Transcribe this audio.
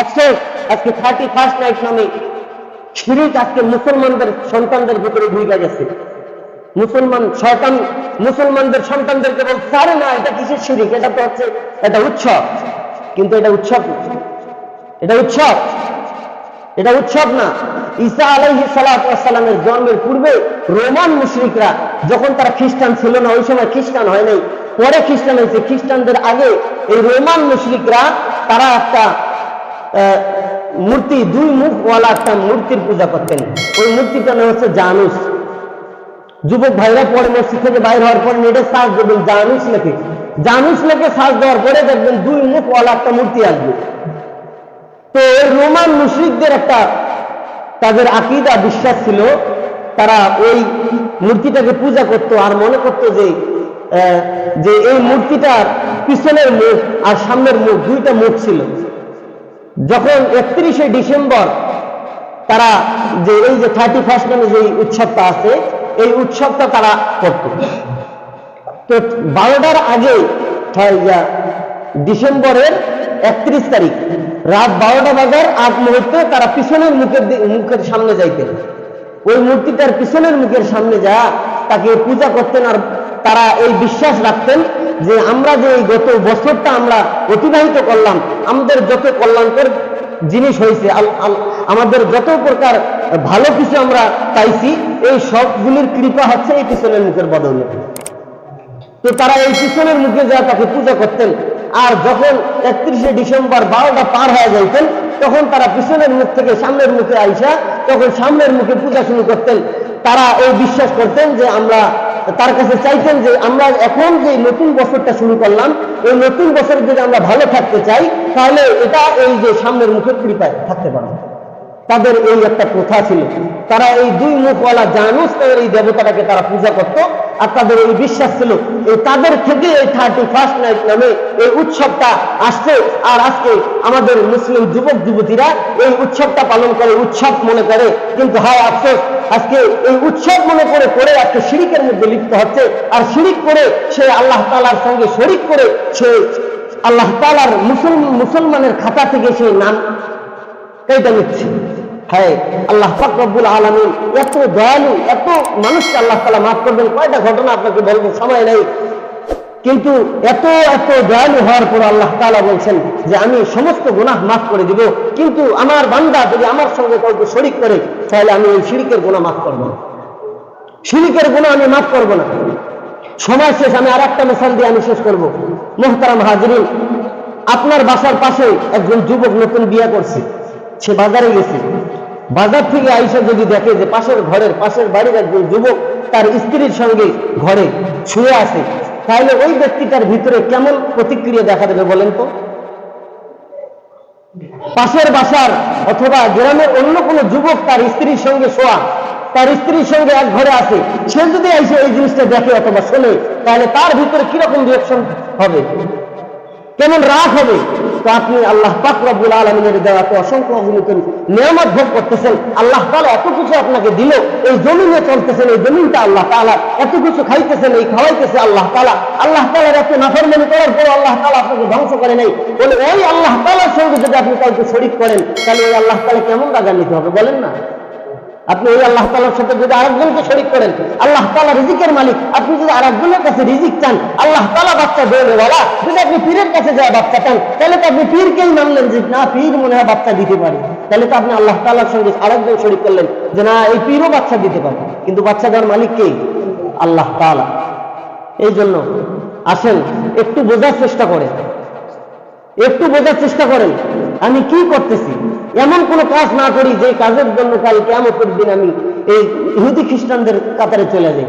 আফসোস আজকে thirty first night নামে শিরিক আজকে মুসলমানদের সন্তানদের ভিতরে ঢুকে গেছে। মুসলমান শয়তান, মুসলমানদের সন্তানদেরকে বলছে না, এটা কিসের শিরিক? এটা তো হচ্ছে, এটা উৎসব। কিন্তু এটা উৎসব এটা উৎসব। এটা উৎসব না। ঈসা আলাইহি সালামের জন্মের পূর্বে রোমান মুশরিকরা যখন তারা খ্রিস্টান ছিল না, ওই সময় খ্রিস্টান হয় নাই। পরে খ্রিস্টান হয়েছে। খ্রিস্টানদের আগে এই রোমান মুশরিকরা, তারা একটা মূর্তি, দুই মুখওয়ালা একটা মূর্তির পূজা করতেন। ওই মূর্তিটার নাম হচ্ছে জানুস। যুবক ভাইরা পরে মসজিদ থেকে বাইর হওয়ার পরে নেটে সার্চ দেবেন জানুস লেখে। জানুস লেখে সার্চ দেওয়ার পরে দেখবেন দুই মুখওয়ালা একটা মূর্তি আসবে তো রোমান মুশরিকদের একটা তাদের আকিদা, বিশ্বাস ছিল, তারা ওই মূর্তিটাকে পূজা করত আর মনে করত যে যে এই মূর্তিটার পিছনের মুখ আর সামনের মুখ দুইটা মুখ ছিল। যখন একত্রিশে ডিসেম্বর তারা যে এই যে থার্টি ফার্স্ট নামে যে উৎসবটা আছে, এই উৎসবটা তারা করত। তো বারোটার আগে ডিসেম্বরের একত্রিশ তারিখ, রাত বারোটা বাজার আগ মুহূর্তে তারা পিছনের মুখের মুখের সামনে যাইতেন। ওই মূর্তিটার পিছনের মুখের সামনে যা তাকে পূজা করতেন আর তারা এই বিশ্বাস রাখতেন যে আমরা যে এই গত বছরটা আমরা অতিবাহিত করলাম, আমাদের যত কল্যাণকর জিনিস হয়েছে আমাদের যত প্রকার ভালো কিছু আমরা পাইছি, এই সবগুলির কৃপা হচ্ছে এই পিছনের মুখের বদৌলতে তো তারা এই পিছনের মুখে যা তাকে পূজা করতেন, আর যখন একত্রিশে ডিসেম্বর বারোটা পার হয়ে যাইতেন, তখন তারা পিছনের মুখ থেকে সামনের মুখে আইসা, তখন সামনের মুখে পূজা শুরু করতেন। তারা এই বিশ্বাস করতেন যে আমরা তার কাছে চাইতেন যে আমরা এখন যে নতুন বছরটা শুরু করলাম, এই নতুন বছর যদি আমরা ভালো থাকতে চাই, তাহলে এটা এই যে সামনের মুখের কৃপায় থাকতে পারব তাদের এই একটা প্রথা ছিল। তারা এই দুই মুখওয়ালা জানুস, তাদের এই দেবতাটাকে তারা পূজা করত। আর তাদের এই বিশ্বাস ছিল এই তাদের থেকে এই থার্টি ফার্স্ট নাইট নামে এই উৎসবটা আসছে। আর আজকে আমাদের মুসলিম যুবক যুবতীরা এই উৎসবটা পালন করে, উৎসব মনে করে। কিন্তু হায় আফসোস, আজকে এই উৎসব মনে করে করে আজকে শিরিকের মধ্যে লিপ্ত হচ্ছে। আর শিরিক করে সে আল্লাহ তালার সঙ্গে শরিক করে সে আল্লাহ তালার মুসলমান, মুসলমানের খাতা থেকে সে নাম এইটা নিচ্ছে। হ্যাঁ আল্লাহ ফাকরুল আলমিন এত দয়ালু, এত মানুষকে আল্লাহ তালা মাফ করবেন। কয়টা ঘটনা আপনাকে বলব, সময় নেই। কিন্তু এত এত দয়ালু হওয়ার পর আল্লাহ তালা বলছেন যে, আমি সমস্ত গুনাহ মাফ করে দিব। কিন্তু আমার বান্দা যদি আমার সঙ্গে কাউকে শরিক করে, তাহলে আমি ওই শিরিকের গুণা মাফ করব না। শিরিকের গুণা আমি মাফ করব না। সময় শেষ, আমি আর একটা মিশাল দিয়ে আমি শেষ করব। মোহতারাম হাজরিন, আপনার বাসার পাশে একজন যুবক নতুন বিয়ে করছে। সে বাজারে গেছে। বাজার থেকে আইসা যদি দেখে যে পাশের ঘরের পাশের বাড়ির একজন যুবক তার স্ত্রীর সঙ্গে ঘরে শুয়ে আছে, তাহলে ওই ব্যক্তিটার ভিতরে কেমন প্রতিক্রিয়া দেখা দেবে বলেন তো? পাশের বাসার অথবা গ্রামের অন্য কোনো যুবক তার স্ত্রীর সঙ্গে শোয়া, তার স্ত্রীর সঙ্গে এক ঘরে আছে, সে যদি এসে এই জিনিসটা দেখে অথবা শোনে, তাহলে তার ভিতরে কীরকম রিয়াকশন হবে? কেমন রাগ হবে? তো আপনি আল্লাহ পাক রব্বুল আলমিনের দেওয়া তো অসংখ্য অগণিত নিয়ামত ভোগ করতেছেন। আল্লাহ তালা এত কিছু আপনাকে দিল, এই জমিনে চলতেছেন, এই জমিনটা আল্লাহ তালা এত কিছু খাইতেছেন, এই খাওয়াইতেছে আল্লাহ তালা আল্লাহ তালার এত নাফরমানি করার পর আল্লাহ তালা আপনাকে ধ্বংস করে নাই। বলে ওই আল্লাহ তালার সঙ্গে যদি আপনি কাউকে শরিক করেন, তাহলে ওই আল্লাহ তালা কেমন রাগান্বিত হবে বলেন না? আপনি ওই আল্লাহ তালার সাথে যদি আরেকজনকে শরিক করেন, আল্লাহ তালা রিজিকের মালিক, আপনি যদি আরেকজনের কাছে রিজিক চান, আল্লাহ তালা বাচ্চা দেবে বলা যদি আপনি পীরের কাছে যায় বাচ্চা চান, তাহলে তো আপনি পীরকেই মানলেন যে, না, পীর মনে হয় বাচ্চা দিতে পারে। তাহলে তো আপনি আল্লাহ তালার সঙ্গে আরেকজন শরিক করলেন যে, না, এই পীরও বাচ্চা দিতে পারে। কিন্তু বাচ্চা দেওয়ার মালিক কে? আল্লাহ তালা এই জন্য আসেন, একটু বোঝার চেষ্টা করেন। একটু বোঝার চেষ্টা করেন, আমি কি করতেছি? এমন কোন কাজ না করি যে কাজের জন্য কাল কেমন দিন আমি এই হিন্দু খ্রিস্টানদের কাতারে চলে যাই।